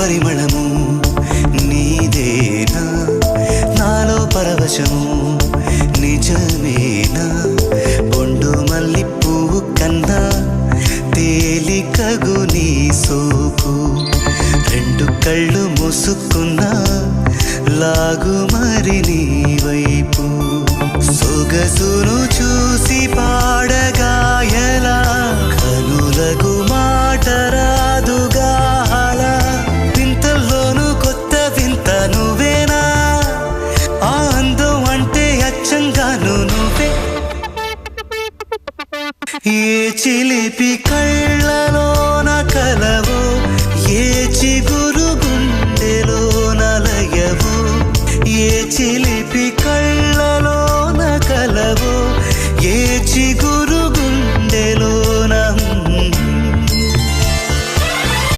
పరిమళము నీదేనా? నాలో పరవశము నిజమేనా? బొండు మల్లి పువ్వు కన్నా తేలికగు నీ సోకు. రెండు కళ్ళు మూసుకున్నా లాగు మరి నీ వైపు. సొగసు ഈ ചിലിപ്പി